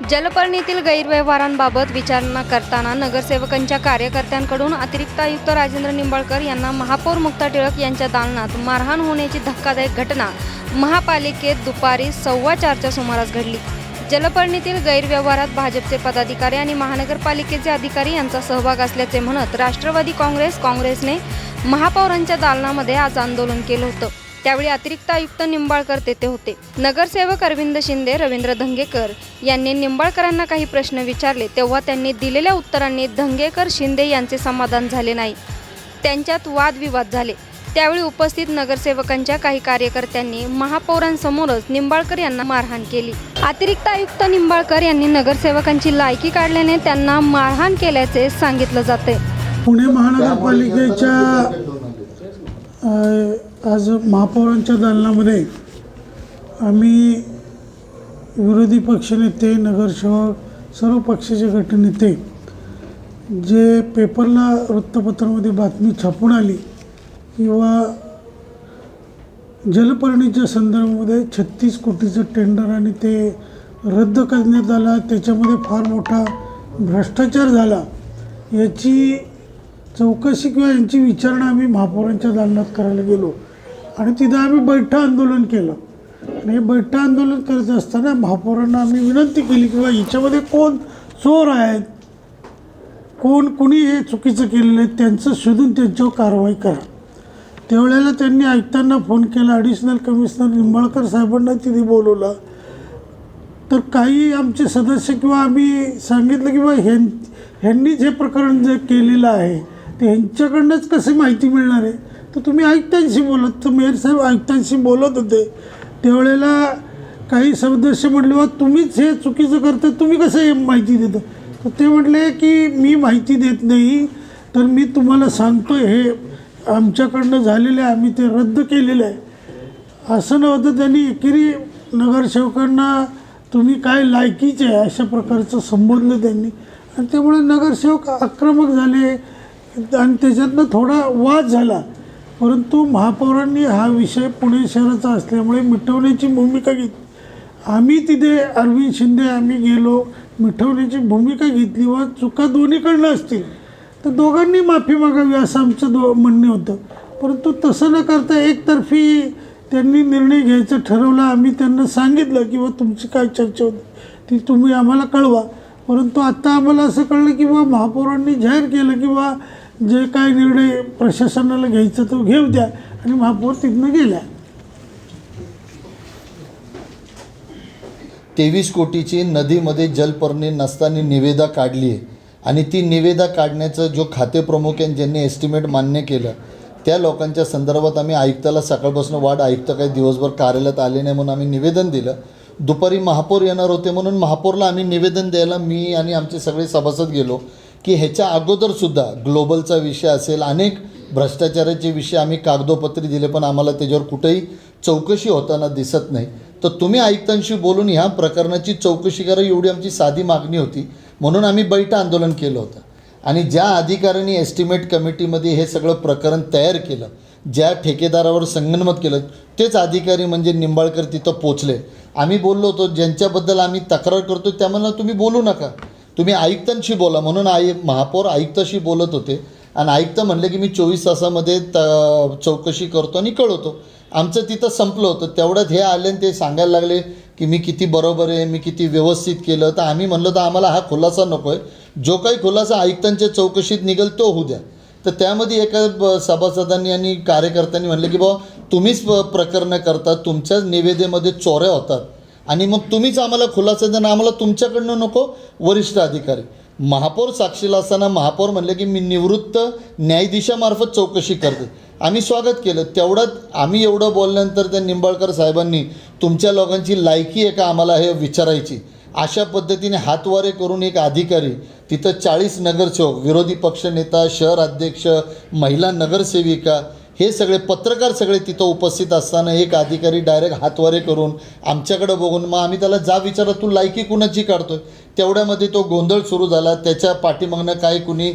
जलपर्णीतील गैरव्यवहारांबाबत विचारणा करताना नगरसेवकांच्या कार्यकर्त्यांकडून अतिरिक्त आयुक्त राजेंद्र निंबाळकर यांना महापौर मुक्ता टिळक यांच्या दालनात मारहाण होण्याची धक्कादायक घटना महापालिकेत दुपारी सव्वा चारच्या सुमारास घडली. जलपर्णीतील गैरव्यवहारात भाजपचे पदाधिकारी आणि महानगरपालिकेचे अधिकारी यांचा सहभाग असल्याचे म्हणत राष्ट्रवादी काँग्रेस काँग्रेसने महापौरांच्या दालनामध्ये आज आंदोलन केलं होतं. त्यावेळी अतिरिक्त आयुक्त निंबाळकर तेथे होते. नगरसेवक अरविंद शिंदे रवींद्र धंगेकर यांनी निंबाळकरांना काही प्रश्न विचारले तेव्हा त्यांनी दिलेल्या उत्तरांनी धंगेकर शिंदे यांचे समाधान झाले नाही. त्यांच्यात वादविवाद झाले. त्यावेळी उपस्थित नगरसेवकांच्या काही कार्यकर्त्यांनी महापौरांसमोरच निंबाळकर यांना मारहाण केली. अतिरिक्त आयुक्त निंबाळकर यांनी नगरसेवकांची लायकी काढल्याने त्यांना मारहाण केल्याचे सांगितलं जाते पुणे महानगरपालिकेच्या आज महापौरांच्या दालनामध्ये आम्ही विरोधी पक्षनेते नगरसेवक सर्व पक्षाचे गटनेते जे पेपरला वृत्तपत्रामध्ये बातमी छापून आली किंवा जलपर्णीच्या संदर्भामध्ये छत्तीस कोटीचं टेंडर आणि ते रद्द करण्यात आला त्याच्यामध्ये फार मोठा भ्रष्टाचार झाला याची चौकशी किंवा यांची विचारणा आम्ही महापौरांच्या दालनात करायला गेलो. आणि तिथं आम्ही बैठं आंदोलन केलं. आणि हे बैठं आंदोलन करत असताना महापौरांना आम्ही विनंती केली किंवा याच्यामध्ये कोण चोर आहेत? कोण कुणी हे चुकीचं केलेलं आहे? त्यांचं शोधून त्यांच्यावर कारवाई करा. त्यावेळेला त्यांनी ऐकताना फोन केला ॲडिशनल कमिशनर निंबाळकर साहेबांना तिथे बोलवलं. तर काही आमचे सदस्य किंवा आम्ही सांगितलं की बा ह्यां ह्यांनीच हे प्रकरण जे केलेलं आहे ते ह्यांच्याकडनंच कसे माहिती मिळणार आहे? तर तुम्ही आयुक्तांशी बोलत तर मेयर साहेब आयुक्तांशी बोलत होते. त्यावेळेला काही सदस्य म्हटले बा तुम्हीच हे चुकीचं करता तुम्ही कसं हे माहिती देता? तर ते म्हटले की मी माहिती देत नाही तर मी तुम्हाला सांगतो हे आमच्याकडनं झालेलं आहे आम्ही ते रद्द केलेलं आहे. असं नव्हतं त्यांनी एकेरी नगरसेवकांना तुम्ही काय लायकीचे आहे? अशा प्रकारचं संबोधलं त्यांनी. आणि त्यामुळे नगरसेवक आक्रमक झाले आणि त्याच्यातनं थोडा वाद झाला. परंतु महापौरांनी हा विषय पुणे शहराचा असल्यामुळे मिटवण्याची भूमिका घेतली आम्ही तिथे अरविंद शिंदे आम्ही गेलो मिठवण्याची भूमिका घेतली व चुका दोन्हीकडनं असतील. तर दोघांनी माफी मागावी असं आमचं दो म्हणणे होतं. परंतु तसं न करता एकतर्फी त्यांनी निर्णय घ्यायचं ठरवलं. आम्ही त्यांना सांगितलं की बा तुमची काय चर्चा होती ती तुम्ही आम्हाला कळवा. परंतु आत्ता आम्हाला असं कळलं की बा महापौरांनी जाहीर केलं की बा जे काय निर्णय प्रशासनाला घ्यायचं तो घेऊ द्या आणि महापौर तिथनं गेल्या. तेवीस कोटीची नदीमध्ये जलपर्णी नसताना निवेदा काढली आहे. आणि ती निवेदा काढण्याचं जो खाते प्रमुख आहे ज्यांनी एस्टिमेट मान्य केलं त्या लोकांच्या संदर्भात आम्ही आयुक्ताला सकाळपासून वाढ आयुक्त काही दिवसभर कार्यालयात आले नाही म्हणून आम्ही निवेदन दिलं. दुपारी महापौर येणार होते म्हणून महापौरला आम्ही निवेदन द्यायला मी आणि आमचे सगळे सभासद गेलो. की ह्याच्या अगोदरसुद्धा ग्लोबलचा विषय असेल अनेक भ्रष्टाचाराचे विषय आम्ही कागदोपत्री दिले पण आम्हाला त्याच्यावर कुठेही चौकशी होताना दिसत नाही. तर तुम्ही आयुक्तांशी बोलून ह्या प्रकरणाची चौकशी करा एवढी आमची साधी मागणी होती. म्हणून आम्ही बैठ आंदोलन केलं होतं. आणि ज्या अधिकाऱ्यांनी एस्टिमेट कमिटीमध्ये हे सगळं प्रकरण तयार केलं ज्या ठेकेदारावर संगनमत केलं तेच अधिकारी म्हणजे निंबाळकर तिथं पोचले. आम्ही बोललो होतो ज्यांच्याबद्दल आम्ही तक्रार करतो त्यामुळे तुम्ही बोलू नका. तुम्ही आयुक्तांशी बोला. म्हणून आय महापौर आयुक्ताशी बोलत होते. आणि आयुक्त म्हणले की मी चोवीस तासामध्ये त चौकशी करतो आणि कळवतो. आमचं तिथं संपलं होतं. तेवढ्यात हे आले आणि ते सांगायला लागले की मी किती बरोबर आहे मी किती व्यवस्थित केलं. तर आम्ही म्हणलं तर आम्हाला हा खुलासा नको आहे. जो काही खुलासा आयुक्तांच्या चौकशीत निघेल तो होऊ द्या. तर त्यामध्ये एका ब- सभासदांनी आणि कार्यकर्त्यांनी म्हणलं की बाबा तुम्हीच प्रकरणं करता तुमच्याच निवेदेमध्ये चोऱ्या होतात. आणि मग तुम्हीच आम्हाला खुलासा द्या आम्हाला तुमच्याकडनं नको वरिष्ठ अधिकारी. महापौर साक्षीला असताना महापौर म्हणले की मी निवृत्त न्यायाधीशामार्फत चौकशी करते. आम्ही स्वागत केलं. तेवढ्यात आम्ही एवढं बोलल्यानंतर त्या निंबाळकर साहेबांनी तुमच्या लोकांची लायकी आहे का आम्हाला हे विचारायची? अशा पद्धतीने हातवारे करून एक अधिकारी तिथं चाळीस नगरसेवक विरोधी पक्षनेता शहर अध्यक्ष महिला नगरसेविका हे सगळे पत्रकार सगळे तिथं उपस्थित असताना एक अधिकारी डायरेक्ट हातवारे करून आमच्याकडे बघून मग आम्ही त्याला जा विचारा तू लायकी कुणाची काढतोय? तेवढ्यामध्ये तो गोंधळ सुरू झाला. त्याच्या पाठीमागनं काही कुणी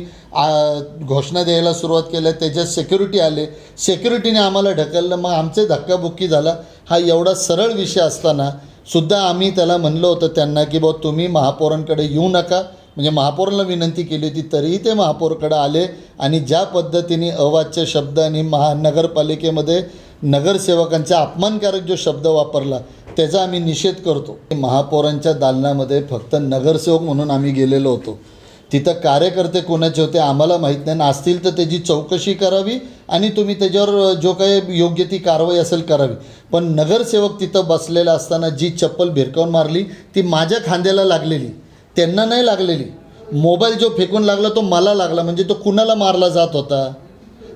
घोषणा द्यायला सुरुवात केल्या. त्याच्यात सेक्युरिटी आले. सेक्युरिटीने आम्हाला ढकललं. मग आमचे धक्काबुक्की झाला. हा एवढा सरळ विषय असताना सुद्धा आम्ही त्याला म्हणलं होतं त्यांना की बुवा तुम्ही महापौरांकडे येऊ नका. म्हणजे महापौरांना विनंती केली होती तरीही ते महापौरकडे आले आणि ज्या पद्धतीने अवाच्य शब्द आणि महानगरपालिकेमध्ये नगरसेवकांचा अपमानकारक जो शब्द वापरला त्याचा आम्ही निषेध करतो. महापौरांच्या दालनामध्ये फक्त नगरसेवक म्हणून आम्ही गेलेलो होतो. तिथं कार्यकर्ते कोणाचे होते आम्हाला माहीत नाही. आणि असतील तर त्याची चौकशी करावी आणि तुम्ही त्याच्यावर जो काही योग्य ती कारवाई असेल करावी. पण नगरसेवक तिथं बसलेला असताना जी चप्पल भिरकावून मारली ती माझ्या खांद्याला लागलेली. त्यांना नाही लागलेली. मोबाईल जो फेकून लागला तो मला लागला. म्हणजे तो कुणाला मारला जात होता?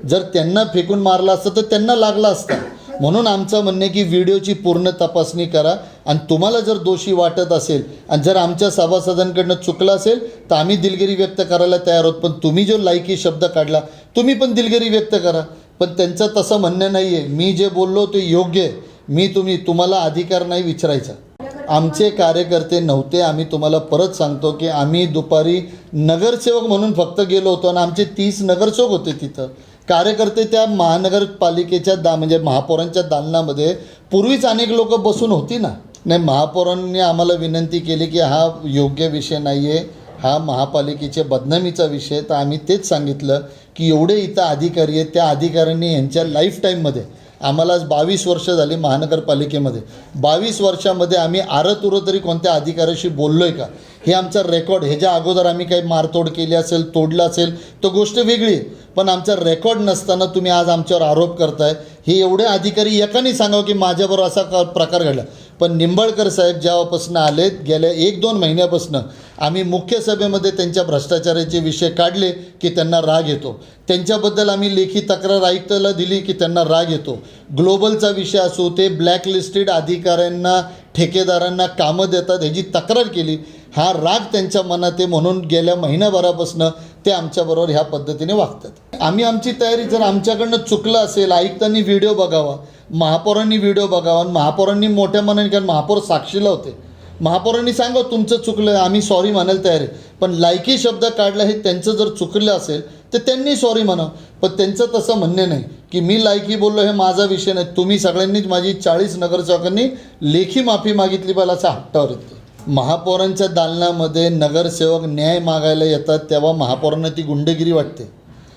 जर त्यांना फेकून मारला असतं तर त्यांना लागला असता. म्हणून आमचं म्हणणं की व्हिडिओची पूर्ण तपासणी करा. आणि तुम्हाला जर दोषी वाटत असेल आणि जर आमच्या सभासदांकडनं चुकलं असेल तर आम्ही दिलगिरी व्यक्त करायला तयार आहोत. पण तुम्ही जो लायकी शब्द काढला तुम्ही पण दिलगिरी व्यक्त करा. पण त्यांचं तसं म्हणणं नाही आहे मी जे बोललो ते योग्य आहे. मी तुम्ही तुम्हाला अधिकार नाही विचारायचा. आमचे कार्यकर्ते नव्हते. आम्ही तुम्हाला परत सांगतो की आम्ही दुपारी नगरसेवक म्हणून फक्त गेलो होतो आणि आमचे तीस नगरसेवक होते तिथं. कार्यकर्ते त्या महानगरपालिकेच्या दा म्हणजे महापौरांच्या दालनामध्ये पूर्वीच अनेक लोक बसून होती ना? नाही महापौरांनी आम्हाला विनंती केली की हा योग्य विषय नाही आहे हा महापालिकेच्या बदनामीचा विषय तर आम्ही तेच सांगितलं की एवढे इथं अधिकारी आहेत त्या अधिकाऱ्यांनी यांच्या लाईफ टाईममध्ये आम्हाला आज बावीस वर्ष झाली महानगरपालिकेमध्ये. बावीस वर्षामध्ये आम्ही आरतुरं तरी कोणत्या अधिकाऱ्याशी बोललो आहे का? हे आमचा रेकॉर्ड ह्याच्या अगोदर आम्ही काही मारतोड केली असेल तोडलं असेल तर गोष्ट वेगळी आहे. पण आमचा रेकॉर्ड नसताना तुम्ही आज आमच्यावर आरोप करताय. हे एवढे अधिकारी एकाने सांगावं की माझ्याबरोबर असा प्रकार घडला. पण निंबाळकर साहेब जेव्हापासून आलेत गेल्या एक दोन महिन्यापासून आम्ही मुख्य सभेमध्ये त्यांच्या भ्रष्टाचाराचे विषय काढले की त्यांना राग येतो. त्यांच्याबद्दल आम्ही लेखी तक्रार आयुक्ताला दिली की त्यांना राग येतो. ग्लोबलचा विषय असो ते ब्लॅकलिस्टेड अधिकाऱ्यांना ठेकेदारांना कामं देतात ह्याची तक्रार केली. हा राग त्यांच्या मनात आहे म्हणून गेल्या महिन्याभरापासून ते आमच्याबरोबर ह्या पद्धतीने वागतात. आम्ही आमची तयारी जर आमच्याकडनं चुकलं असेल आयुक्तांनी व्हिडिओ बघावा महापौरांनी व्हिडिओ बघावा आणि महापौरांनी मोठ्या मनाने कारण महापौर साक्षीला होते. महापौरांनी सांगा तुमचं चुकलं आहे आम्ही सॉरी म्हणायला तयार आहे. पण लायकी शब्द काढला हे त्यांचं जर चुकलं असेल तर त्यांनी सॉरी म्हणा पण त्यांचं तसं म्हणणे नाही की मी लायकी बोललो हे माझा विषय नाही. तुम्ही सगळ्यांनीच माझी चाळीस नगरसेवकांनी लेखी माफी मागितली पाहिजे असं हट्टावर येतो. महापौरांच्या दालनामध्ये नगरसेवक न्याय मागायला येतात तेव्हा महापौरांना ती गुंडगिरी वाटते.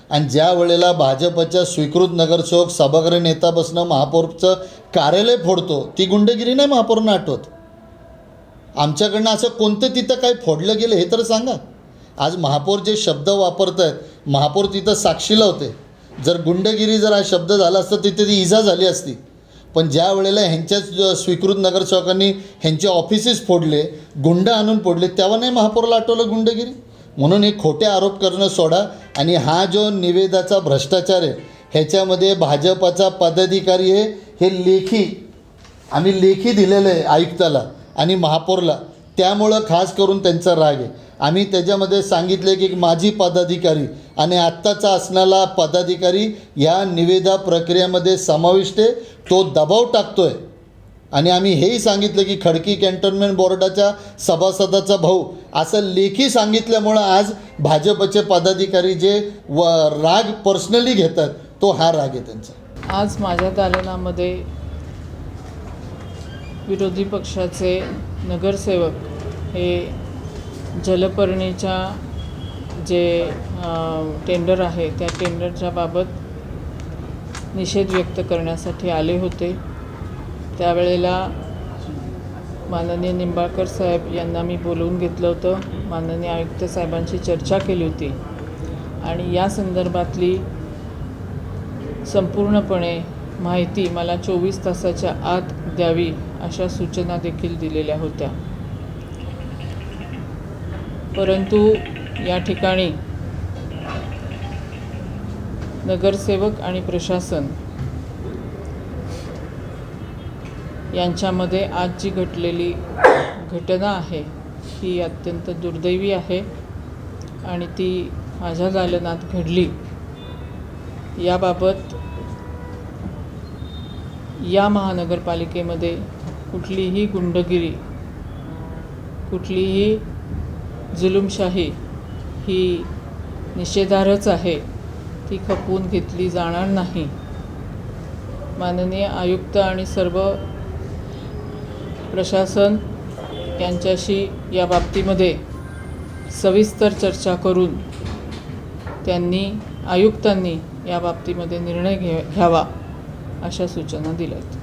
आणि ज्या वेळेला भाजपच्या स्वीकृत नगरसेवक सभागृह नेता बसणं महापौरचं कार्यालय फोडतो ती गुंडगिरी नाही महापौरांना आठवत. आमच्याकडनं असं कोणतं तिथं काय फोडलं गेलं हे तर सांगा. आज महापौर जे शब्द वापरत आहेत महापौर तिथं साक्षीला होते. जर गुंडगिरी जर हा शब्द झाला असता तिथे ती इजा झाली असती. पण ज्या वेळेला ह्यांच्याच स्वीकृत नगरसेवकांनी ह्यांचे ऑफिसेस फोडले गुंड आणून फोडले तेव्हा नाही महापौरला आठवलं गुंडगिरी? म्हणून हे खोटे आरोप करणं सोडा आणि हा जो निवेदाचा भ्रष्टाचार आहे ह्याच्यामध्ये भाजपाचा पदाधिकारी आहे हे लेखी आम्ही लेखी दिलेलं आहे आयुक्ताला आणि महापौरला. त्यामुळं खास करून त्यांचा राग आहे. आम्ही त्याच्यामध्ये सांगितले की माजी पदाधिकारी आणि आत्ताचा असणारा पदाधिकारी या निवेदा प्रक्रियेमध्ये समाविष्ट आहे. तो दबाव टाकतोय. आणि आम्ही हेही सांगितलं की खडकी कॅन्टोन्मेंट बोर्डाच्या सभासदाचा भाऊ असं लेखी सांगितल्यामुळं आज भाजपचे पदाधिकारी जे व राग पर्सनली घेतात तो हा राग आहे त्यांचा. आज माझ्या दालनामध्ये विरोधी पक्षाचे नगरसेवक हे जलपर्णीच्या जे टेंडर आहे त्या टेंडरच्या बाबत निषेध व्यक्त करण्यासाठी आले होते. त्यावेळेला माननीय निंबाळकर साहेब यांना मी बोलवून घेतलं होतं. माननीय आयुक्त साहेबांशी चर्चा केली होती. आणि या संदर्भातली संपूर्णपणे माहिती मला चोवीस तासाच्या आत द्यावी अशा सूचना देखील दिलेल्या होत्या. परंतु या ठिकाणी नगरसेवक आणि प्रशासन यांच्यामध्ये आज जी घटलेली घटना आहे ही अत्यंत दुर्दैवी आहे आणि ती माझ्या दालनात घडली. याबाबत या महानगरपालिकेमध्ये कुठलीही गुंडगिरी कुठलीही जुलुमशाही ही निषेधारच आहे. ती खपवून घेतली जाणार नाही. माननीय आयुक्त आणि सर्व प्रशासन यांच्याशी या बाबतीमध्ये सविस्तर चर्चा करून त्यांनी आयुक्तांनी या बाबतीमध्ये निर्णय घे घ्यावा अशा सूचना दिल्या आहेत